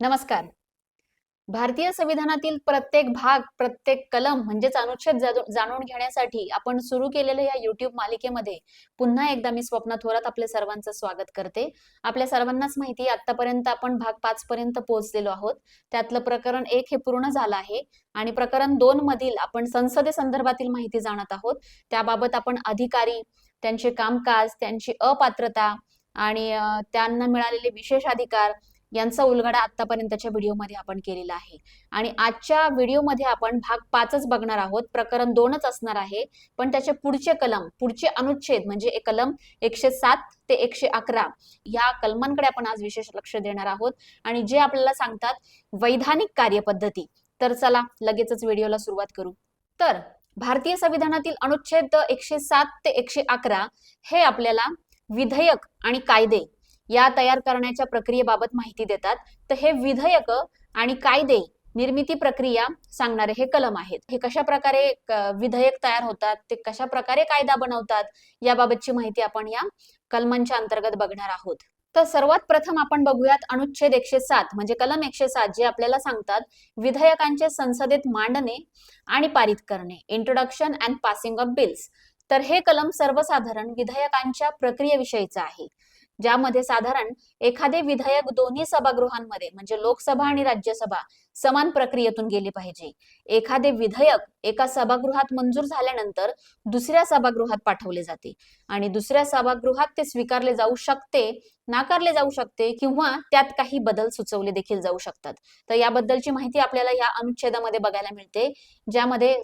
नमस्कार. भारतीय संविधानातील प्रत्येक भाग प्रत्येक कलम म्हणजेच अनुच्छेद जाणून घेण्यासाठी आपण सुरू केलेल्या या युट्यूब मालिकेमध्ये पुन्हा एकदा मी स्वप्ना थोरात आपल्या सर्वांचं स्वागत करते. आपल्या सर्वांनाच माहिती आतापर्यंत आपण भाग पाच पर्यंत पोहोचलेलो आहोत. त्यातलं प्रकरण एक हे पूर्ण झालं आहे आणि प्रकरण दोन मधील आपण संसदे संदर्भातील माहिती जाणत आहोत. त्याबाबत आपण अधिकारी त्यांचे कामकाज त्यांची अपात्रता आणि त्यांना मिळालेले विशेष अधिकार यांचा उलगडा आतापर्यंतच्या व्हिडिओमध्ये आपण केलेला आहे. आणि आजच्या व्हिडिओमध्ये आपण भाग पाचच बघणार आहोत. प्रकरण दोनच असणार आहे. पण त्याचे पुढचे कलम पुढचे अनुच्छेद म्हणजे एक कलम एकशे सात ते एकशे अकरा या कलमांकडे आपण आज विशेष लक्ष देणार आहोत. आणि जे आपल्याला सांगतात वैधानिक कार्यपद्धती. तर चला लगेचच व्हिडिओला सुरुवात करू. तर भारतीय संविधानातील अनुच्छेद एकशे सात ते एकशे अकरा हे आपल्याला विधेयक आणि कायदे या तयार करण्याच्या प्रक्रियेबाबत माहिती देतात. तर हे विधेयक आणि कायदे निर्मिती प्रक्रिया सांगणारे हे कलम आहेत. हे कशा प्रकारे विधेयक तयार होतात ते कशा प्रकारे कायदा बनवतात याबाबतची माहिती आपण या कलमांच्या अंतर्गत बघणार आहोत. तर सर्वात प्रथम आपण बघूयात अनुच्छेद एकशे सात म्हणजे कलम एकशे सात जे आपल्याला सांगतात विधेयकांचे संसदेत मांडणे आणि पारित करणे introduction and passing of bills तर हे कलम सर्वसाधारण विधेयकांच्या प्रक्रियेविषयीचं आहे. ज्यामध्ये साधारण एखादे विधेयक दोन्ही सभागृहांमध्ये म्हणजे लोकसभा आणि राज्यसभा समान प्रक्रियेतून गेले पाहिजे. एखादे विधेयक एका सभागृहात मंजूर झाल्यानंतर दुसऱ्या सभागृहात पाठवले जाते. आणि दुसऱ्या सभागृहात ते स्वीकारले जाऊ शकते नाकारले जाऊ शकते किंवा त्यात काही बदल सुचवले देखील जाऊ शकतात. तर याबद्दलची माहिती आपल्याला या अनुच्छेदामध्ये बघायला मिळते ज्यामध्ये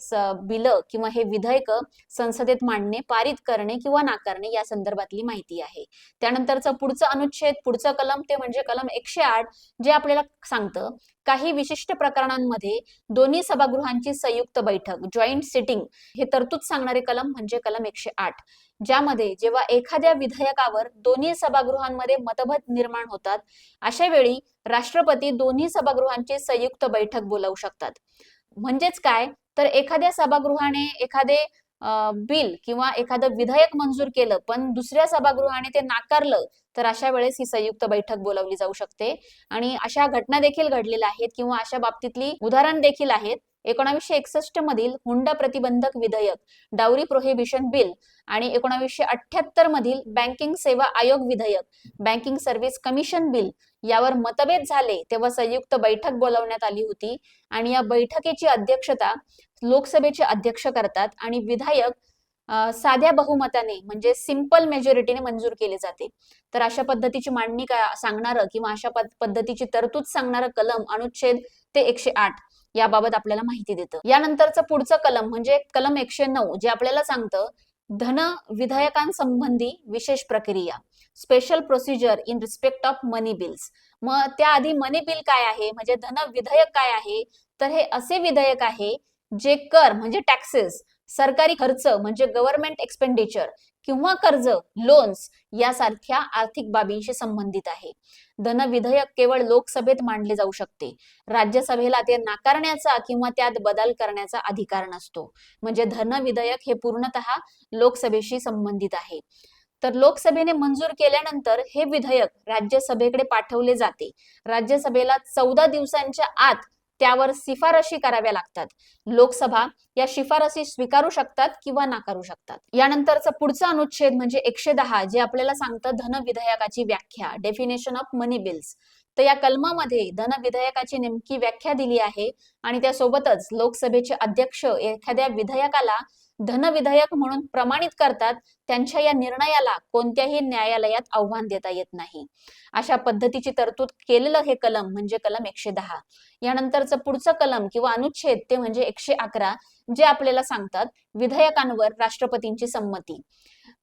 बिल किंवा हे विधेयक संसदेत मांडणे पारित करणे किंवा नाकारणे या संदर्भातली माहिती आहे. त्यानंतरचं पुढचं अनुच्छेद पुढचं कलम ते म्हणजे कलम एकशे आठ जे आपल्याला सांगतं काही विशिष्ट प्रकरणांमध्ये दोन्ही सभागृहांची संयुक्त बैठक जॉईंट सिटिंग हे तरतूद सांगणारे कलम म्हणजे कलम एकशे आठ ज्यामध्ये जेव्हा एखाद्या विधेयकावर दोन्ही सभागृहांमध्ये मतभेद निर्माण होतात अशा वेळी राष्ट्रपती दोन्ही सभागृहांची संयुक्त बैठक बोलावू शकतात. म्हणजेच काय? तर एखाद्या सभागृहाने एखादे बिल किंवा एखादं विधेयक मंजूर केलं पण दुसऱ्या सभागृहाने ते नाकारलं तर अशा वेळेस ही संयुक्त बैठक बोलावली जाऊ शकते. आणि अशा घटना देखील घडलेल्या आहेत किंवा अशा बाबतीतली उदाहरण देखील आहेत. एकोणावीसशे एकसष्ट मधील हुंडा प्रतिबंधक विधेयक डावरी प्रोहिबिशन बिल आणि एकोणावीसशे अठ्याहत्तर मधील बँकिंग सेवा आयोग विधेयक बँकिंग सर्व्हिस कमिशन बिल यावर मतभेद झाले तेव्हा संयुक्त बैठक बोलावण्यात आली होती आणि या बैठकीची अध्यक्षता लोकसभेचे अध्यक्ष करतात आणि विधायक साध्या बहुमताने म्हणजे सिंपल मेजॉरिटीने मंजूर केले जाते. तर अशा पद्धतीची मांडणी काय सांगणारं किंवा अशा पद्धतीची तरतूद सांगणारं कलम अनुच्छेद ते एकशे आठ याबाबत आपल्याला माहिती देतं. यानंतरचं पुढचं कलम म्हणजे कलम एकशे नऊ जे आपल्याला सांगतं धन विधेयकांसंबंधी विशेष प्रक्रिया special procedure in respect of money bills मग त्याआधी मनी बिल काय आहे? म्हणजे धन विधेयक काय आहे? तर हे असे विधेयक आहे जे कर म्हणजे टॅक्सेस सरकारी खर्च म्हणजे गव्हर्नमेंट एक्सपेंडिचर किंवा कर्ज लोन्स यासारख्या आर्थिक बाबींशी संबंधित आहे. धन विधेयक केवळ लोकसभेत मांडले जाऊ शकते. राज्यसभेला ते नाकारण्याचा किंवा त्यात बदल करण्याचा अधिकार नसतो. म्हणजे धन विधेयक हे पूर्णतः लोकसभेशी संबंधित आहे. तर लोकसभेने मंजूर केल्यानंतर हे विधेयक राज्यसभेकडे पाठवले जाते. राज्यसभेला चौदा दिवसांच्या आत त्यावर शिफारशी कराव्या लागतात. लोकसभा या शिफारसी स्वीकारू शकतात किंवा नाकारू शकतात. यानंतरचा पुढचा अनुच्छेद म्हणजे एकशे दहा जे आपल्याला सांगतं धन विधेयकाची व्याख्या डेफिनेशन ऑफ मनी बिल्स तर या कलमामध्ये धन विधेयकाची नेमकी व्याख्या दिली आहे आणि त्यासोबतच लोकसभेचे अध्यक्ष एखाद्या विधेयकाला धन विधेयक म्हणून प्रमाणित करतात त्यांच्या या निर्णयाला कोणत्याही न्यायालयात आव्हान देता येत नाही. अशा पद्धतीची तरतूद केलेलं हे कलम म्हणजे कलम एकशे दहा. यानंतरचं पुढचं कलम किंवा अनुच्छेद ते म्हणजे एकशे अकरा जे आपल्याला सांगतात विधेयकांवर राष्ट्रपतींची संमती.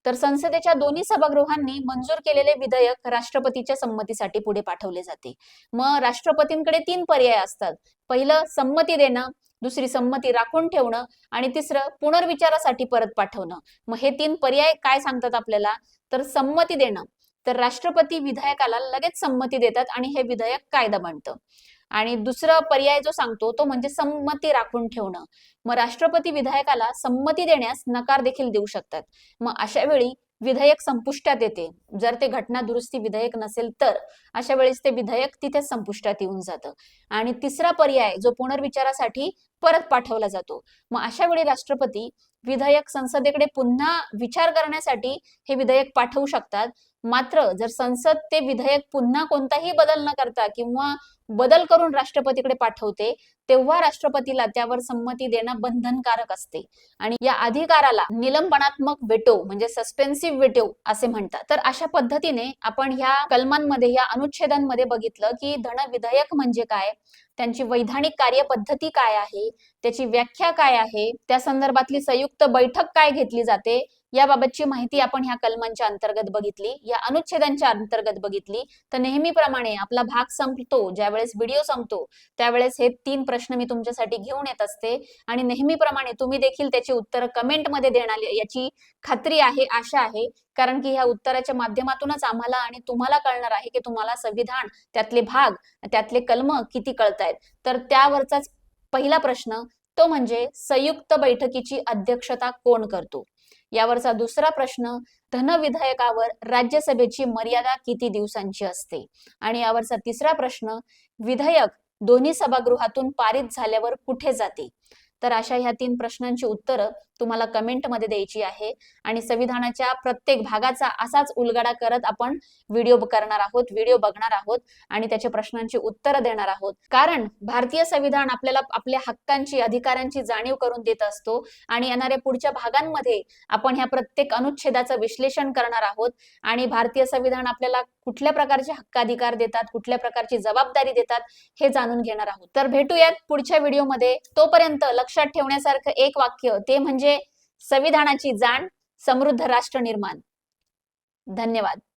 तर संसदेच्या दोन्ही सभागृहांनी मंजूर केलेले विधेयक राष्ट्रपतीच्या संमतीसाठी पुढे पाठवले जाते. मग राष्ट्रपतींकडे तीन पर्याय असतात. पहिलं संमती देणं. दुसरी संमती राखून ठेवणं आणि तिसरं पुनर्विचारासाठी परत पाठवणं. मग हे तीन पर्याय काय सांगतात आपल्याला? तर संमती देणं. तर राष्ट्रपती विधेयकाला लगेच संमती देतात आणि हे विधेयक कायदा बनतं आणि दुसरा पर्याय जो सांगतो तो म्हणजे संमती राखून ठेवणं. मग राष्ट्रपती विधायकाला संमती देण्यास नकार देखील देऊ शकतात. मग अशा वेळी विधेयक संपुष्टात येते. जर ते घटना दुरुस्ती विधेयक नसेल तर अशा वेळेस ते विधेयक तिथेच संपुष्टात येऊन जातं. आणि तिसरा पर्याय जो पुनर्विचारासाठी परत पाठवला जातो. मग अशा वेळी राष्ट्रपती विधेयक संसदेकडे पुन्हा विचार करण्यासाठी हे विधेयक पाठवू शकतात. मात्र जर संसद ते विधेयक पुन्हा कोणताही बदल न करता किंवा बदल करून राष्ट्रपतीकडे पाठवते तेव्हा राष्ट्रपतीला त्यावर संमती देणं बंधनकारक असते. आणि या अधिकाराला निलंबनात्मक वेटो म्हणजे सस्पेन्सिव्ह वेटो असे म्हणतात. तर अशा पद्धतीने आपण ह्या कलमांमध्ये या अनुच्छेदांमध्ये बघितलं की धन विधेयक म्हणजे काय त्यांची वैधानिक कार्यपद्धती काय आहे त्याची व्याख्या काय आहे त्या संदर्भातली संयुक्त बैठक काय घेतली जाते याबाबतची माहिती आपण ह्या कलमांच्या अंतर्गत बघितली या अनुच्छेदांच्या अंतर्गत बघितली. तर नेहमीप्रमाणे आपला भाग संपतो ज्यावेळेस व्हिडिओ संपतो त्यावेळेस हे तीन प्रश्न मी तुमच्यासाठी घेऊन येत असते. आणि नेहमीप्रमाणे तुम्ही देखील त्याची उत्तरं कमेंटमध्ये देणार याची खात्री आहे आशा आहे. कारण की ह्या उत्तराच्या माध्यमातूनच आम्हाला आणि तुम्हाला कळणार आहे की तुम्हाला संविधान त्यातले भाग त्यातले कलम किती कळतायत. तर त्यावरचाच पहिला प्रश्न तो म्हणजे संयुक्त बैठकीची अध्यक्षता कोण करतो? यावरचा दुसरा प्रश्न धन विधेयकावर राज्यसभेची मर्यादा किती दिवसांची असते? आणि यावरचा तिसरा प्रश्न विधेयक दोन्ही सभागृहातून पारित झाल्यावर कुठे जाते? तर अशा ह्या तीन प्रश्नांची उत्तरं तुम्हाला कमेंटमध्ये द्यायची आहे. आणि संविधानाच्या प्रत्येक भागाचा असाच उलगडा करत आपण व्हिडिओ करणार आहोत व्हिडिओ बघणार आहोत आणि त्याच्या प्रश्नांची उत्तरं देणार आहोत. कारण भारतीय संविधान आपल्याला आपल्या हक्कांची अधिकारांची जाणीव करून देत असतो आणि येणाऱ्या पुढच्या भागांमध्ये आपण ह्या प्रत्येक अनुच्छेदाचं विश्लेषण करणार आहोत आणि भारतीय संविधान आपल्याला कुठल्या प्रकारचे हक्काधिकार देतात कुठल्या प्रकारची जबाबदारी देतात हे जाणून घेणार आहोत. तर भेटूयात पुढच्या व्हिडिओमध्ये तोपर्यंत लक्षात ठेवण्यासारखं एक वाक्य ते म्हणजे संविधानाची जाण समृद्ध राष्ट्र निर्माण. धन्यवाद.